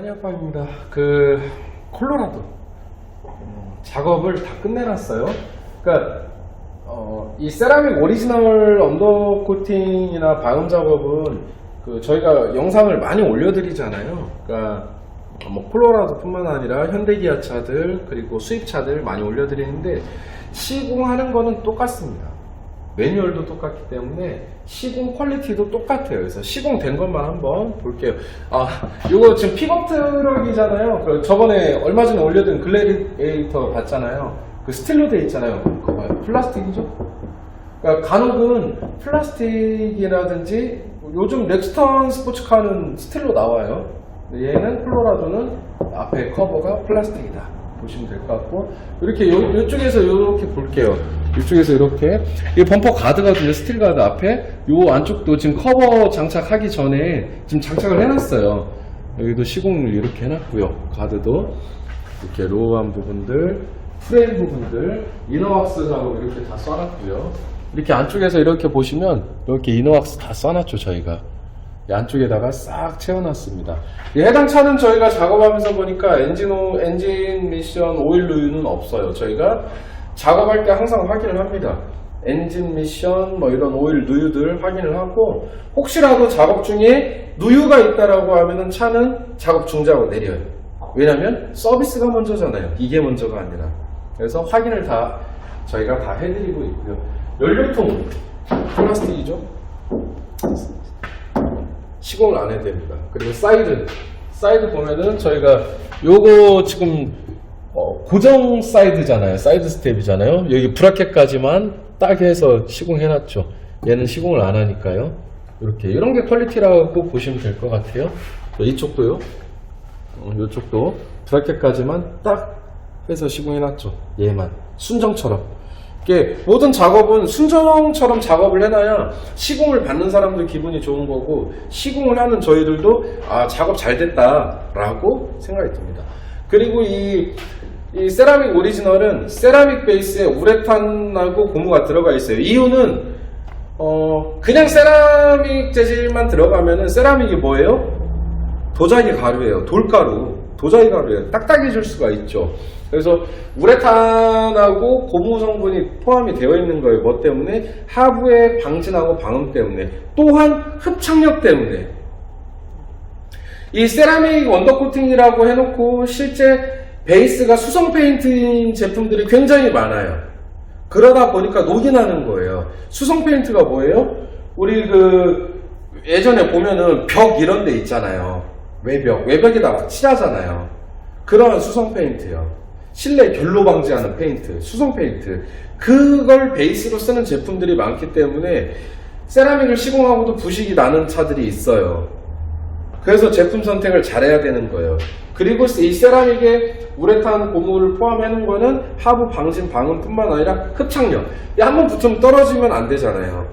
한약방입니다. 그 콜로라도 음, 작업을 다 끝내놨어요. 그러니까 어, 이 세라믹 오리지널 언더 코팅이나 방음 작업은 그 저희가 영상을 많이 올려드리잖아요. 그러니까 뭐 콜로라도뿐만 아니라 현대기아차들 그리고 수입차들 많이 올려드리는데 시공하는 거는 똑같습니다. 매뉴얼도 똑같기 때문에 시공 퀄리티도 똑같아요. 그래서 시공된 것만 한번 볼게요. 아, 이거 지금 픽업 트럭이잖아요. 그 저번에 얼마 전에 올려둔 글래디에이터 봤잖아요. 그 스틸로 돼 있잖아요. 그거. 플라스틱이죠? 그러니까 간혹은 플라스틱이라든지 요즘 렉스턴 스포츠카는 스틸로 나와요. 얘는 콜로라도는 앞에 커버가 플라스틱이다. 보시면 될 것 같고 이렇게 요, 요쪽에서 이렇게 볼게요. 이쪽에서 이렇게 이 범퍼 가드거든요. 스틸 가드 앞에 요 안쪽도 지금 커버 장착하기 전에 지금 장착을 해놨어요. 여기도 시공을 이렇게 해놨고요. 가드도 이렇게 로우한 부분들, 프레임 부분들, 이너왁스 작업 이렇게 다 써놨고요. 이렇게 안쪽에서 이렇게 보시면 이렇게 이너왁스 다 써놨죠 저희가. 이 안쪽에다가 싹 채워놨습니다. 이 해당 차는 저희가 작업하면서 보니까 엔진, 오, 엔진 미션 오일 누유는 없어요. 저희가 작업할 때 항상 확인을 합니다. 엔진 미션 뭐 이런 오일 누유들 확인을 하고 혹시라도 작업 중에 누유가 있다라고 하면은 차는 작업 중지하고 내려요. 왜냐면 서비스가 먼저잖아요. 이게 먼저가 아니라. 그래서 확인을 다 저희가 다 해드리고 있고요. 연료통 플라스틱이죠. 시공을 안 해도 됩니다. 그리고 사이드, 사이드 보면은 저희가 요거 지금 어, 고정 사이드잖아요. 사이드 스텝이잖아요. 여기 브라켓까지만 딱 해서 시공해놨죠. 얘는 시공을 안 하니까요. 이렇게 이런 게 퀄리티라고 보시면 될 것 같아요. 자, 이쪽도요. 어, 이쪽도 브라켓까지만 딱 해서 시공해놨죠. 얘만 순정처럼. 이게 모든 작업은 순정처럼 작업을 해놔야 시공을 받는 사람들 기분이 좋은 거고 시공을 하는 저희들도 아 작업 잘 됐다라고 생각이 듭니다. 그리고 이, 이 세라믹 오리지널은 세라믹 베이스에 우레탄하고 고무가 들어가 있어요. 이유는 어 그냥 세라믹 재질만 들어가면은 세라믹이 뭐예요? 도자기 가루예요. 돌가루. 도자기 가루예요. 딱딱해질 수가 있죠. 그래서 우레탄하고 고무 성분이 포함이 되어 있는 거예요. 뭐 때문에? 하부의 방진하고 방음 때문에. 또한 흡착력 때문에. 이 세라믹 원더 코팅이라고 해놓고 실제 베이스가 수성 페인트인 제품들이 굉장히 많아요. 그러다 보니까 녹이 나는 거예요. 수성 페인트가 뭐예요? 우리 그 예전에 보면은 벽 이런 데 있잖아요. 외벽. 외벽에다 막 칠하잖아요. 그런 수성 페인트요. 실내 결로 방지하는 페인트, 수성 페인트. 그걸 베이스로 쓰는 제품들이 많기 때문에 세라믹을 시공하고도 부식이 나는 차들이 있어요. 그래서 제품 선택을 잘해야 되는 거예요. 그리고 이 세라믹에 우레탄 고무를 포함하는 거는 하부 방진 방음뿐만 아니라 흡착력. 한번 붙으면 떨어지면 안 되잖아요.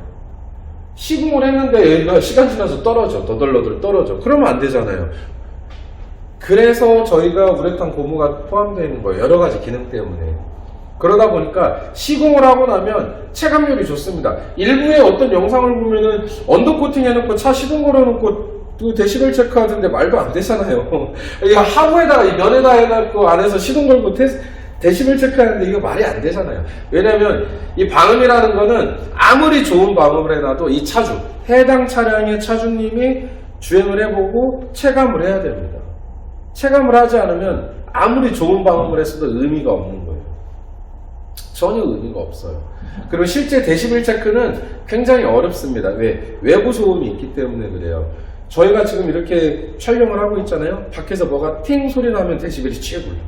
시공을 했는데 얘가 시간 지나서 떨어져. 더덜더덜 떨어져. 그러면 안 되잖아요. 그래서 저희가 우레탄 고무가 포함되어 있는 거예요. 여러 가지 기능 때문에. 그러다 보니까 시공을 하고 나면 체감률이 좋습니다. 일부의 어떤 영상을 보면은 언더코팅 해놓고 차 시동 걸어놓고 그 데시벨 체크하던데 말도 안 되잖아요. 이 하부에다가 이 면에다 해놓고 안에서 시동 걸고 테스, 데시벨 체크하는데 이거 말이 안 되잖아요. 왜냐면 이 방음이라는 거는 아무리 좋은 방음을 해놔도 이 차주, 해당 차량의 차주님이 주행을 해보고 체감을 해야 됩니다. 체감을 하지 않으면 아무리 좋은 방음을 했어도 의미가 없는 거예요. 전혀 의미가 없어요. 그리고 실제 데시벨 체크는 굉장히 어렵습니다. 왜? 외부 소음이 있기 때문에 그래요. 저희가 지금 이렇게 촬영을 하고 있잖아요. 밖에서 뭐가 팅 소리 나면 데시벨이 쭉 올라.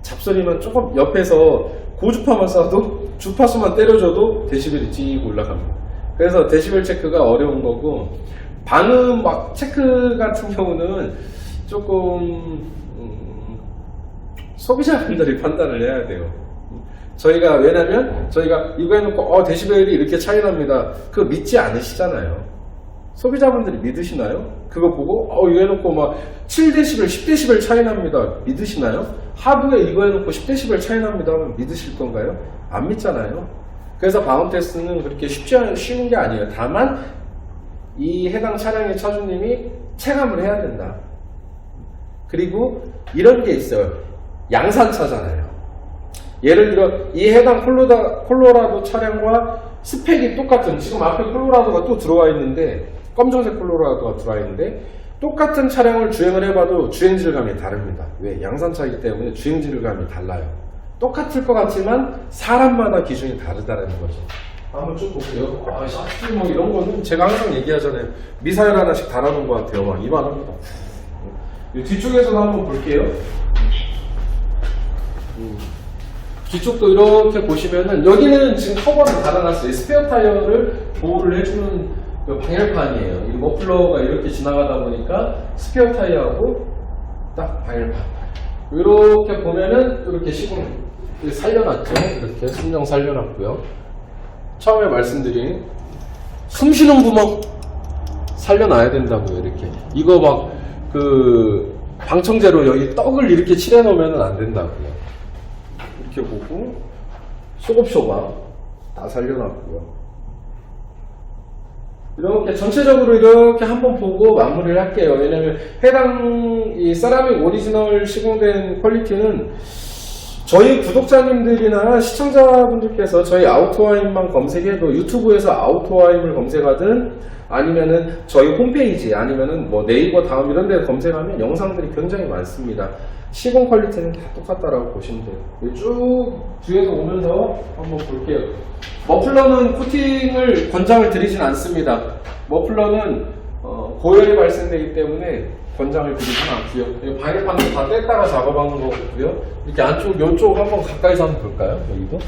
잡소리만 조금 옆에서 고주파만 쏴도 주파수만 때려줘도 데시벨이 쭉 올라갑니다. 그래서 데시벨 체크가 어려운 거고 방음 막 체크 같은 경우는 조금 음, 소비자분들이 판단을 해야 돼요. 저희가 왜냐면 저희가 이거 해놓고 어 데시벨이 이렇게 차이 납니다. 그거 믿지 않으시잖아요. 소비자분들이 믿으시나요? 그거 보고 어 이거 해놓고 막 7데시벨, 10데시벨 차이 납니다. 믿으시나요? 하부에 이거 해놓고 10데시벨 차이 납니다 하면 믿으실 건가요? 안 믿잖아요. 그래서 방음 테스트는 그렇게 쉽지 않은 쉬운 게 아니에요. 다만 이 해당 차량의 차주님이 체감을 해야 된다. 그리고 이런 게 있어요. 양산차잖아요. 예를 들어 이 해당 콜로다, 콜로라도 차량과 스펙이 똑같은 지금 앞에 콜로라도가 또 들어와 있는데 검정색 콜로라도가 들어와 있는데 똑같은 차량을 주행을 해봐도 주행 질감이 다릅니다. 왜? 양산차이기 때문에 주행 질감이 달라요. 똑같을 것 같지만 사람마다 기준이 다르다는 거죠. 한번 쭉 볼게요. 아, 샤프트 뭐 이런 거는 제가 항상 얘기하잖아요. 미사일 하나씩 달아놓은 것 같아요. 막 이만합니다. 이 뒤쪽에서도 한번 볼게요. 음. 뒤쪽도 이렇게 보시면은 여기는 지금 커버를 달아놨어요. 스페어 타이어를 보호를 해주는 그 방열판이에요. 이 머플러가 이렇게 지나가다 보니까 스페어 타이어하고 딱 방열판. 이렇게 보면은 이렇게 시공 살려놨죠. 이렇게 순정 살려놨고요. 처음에 말씀드린 숨 쉬는 구멍 살려놔야 된다고요. 이렇게 이거 막 그 방청제로 여기 떡을 이렇게 칠해 놓으면 안 된다고요. 이렇게 보고 소급쇼가 다 살려놨고요. 이렇게 전체적으로 이렇게 한번 보고 마무리를 할게요. 왜냐면 해당 이 세라믹 오리지널 시공된 퀄리티는 저희 구독자님들이나 시청자분들께서 저희 아우토와임만 검색해도 유튜브에서 아우토와임을 검색하든 아니면은 저희 홈페이지 아니면은 뭐 네이버 다음 이런 데 검색하면 영상들이 굉장히 많습니다. 시공 퀄리티는 다 똑같다라고 보시면 돼요. 쭉 뒤에서 오면서 한번 볼게요. 머플러는 코팅을 권장을 드리진 않습니다. 머플러는 어, 고열이 발생되기 때문에 권장을 드리진 않고요. 이 바이판도 다 뗐다가 작업한 거고요. 이렇게 안쪽, 이쪽 한번 가까이서 한번 볼까요? 여기도.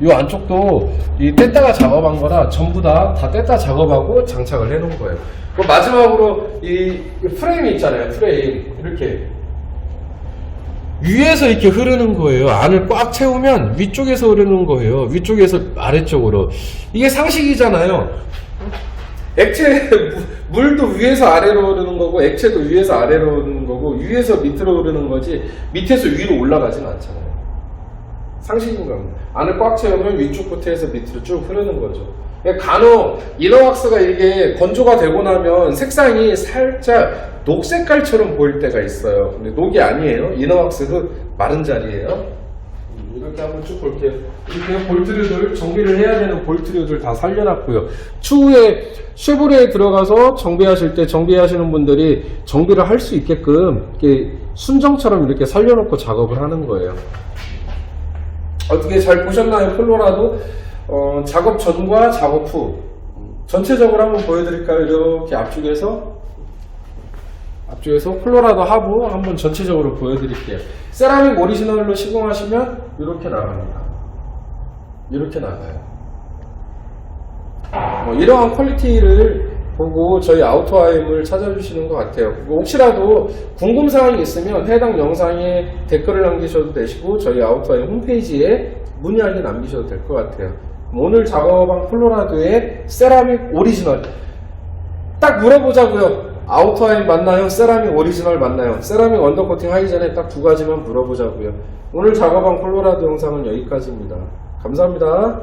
이 안쪽도 이 뗐다가 작업한 거라 전부 다, 다 뗐다 작업하고 장착을 해 놓은 거예요. 그 마지막으로 이, 이 프레임이 있잖아요. 프레임. 이렇게. 위에서 이렇게 흐르는 거예요. 안을 꽉 채우면 위쪽에서 흐르는 거예요. 위쪽에서 아래쪽으로. 이게 상식이잖아요. 액체, 무- 물도 위에서 아래로 흐르는 거고, 액체도 위에서 아래로 흐르는 거고, 위에서 밑으로 흐르는 거지, 밑에서 위로 올라가진 않잖아요. 겁니다. 안을 꽉 채우면 위쪽부터 해서 밑으로 쭉 흐르는 거죠. 그러니까 간혹 이너왁스가 이게 건조가 되고 나면 색상이 살짝 녹색깔처럼 보일 때가 있어요. 근데 녹이 아니에요. 이너왁스도 마른 자리예요. 음, 이렇게 한번 쭉 볼게요. 이렇게 볼트류들 정비를 해야 되는 볼트류들 다 살려놨고요. 추후에 쉐보레에 들어가서 정비하실 때 정비하시는 분들이 정비를 할 수 있게끔 이렇게 순정처럼 이렇게 살려놓고 작업을 하는 거예요. 어떻게 잘 보셨나요? 콜로라도 어, 작업 전과 작업 후 전체적으로 한번 보여드릴까요? 이렇게 앞쪽에서 앞쪽에서 콜로라도 하부 한번 전체적으로 보여드릴게요. 세라믹 오리지널로 시공하시면 이렇게 나갑니다. 이렇게 나가요. 뭐 이러한 퀄리티를 보고 저희 아우토아임을 찾아주시는 것 같아요. 혹시라도 궁금사항이 있으면 해당 영상에 댓글을 남기셔도 되시고 저희 아우토아임 홈페이지에 문의하게 남기셔도 될 것 같아요. 오늘 작업한 콜로라도의 세라믹 오리지널 딱 물어보자고요. 아우터아임 맞나요? 세라믹 오리지널 맞나요? 세라믹 언더코팅 하기 전에 딱 두 가지만 물어보자고요. 오늘 작업한 콜로라도 영상은 여기까지입니다. 감사합니다.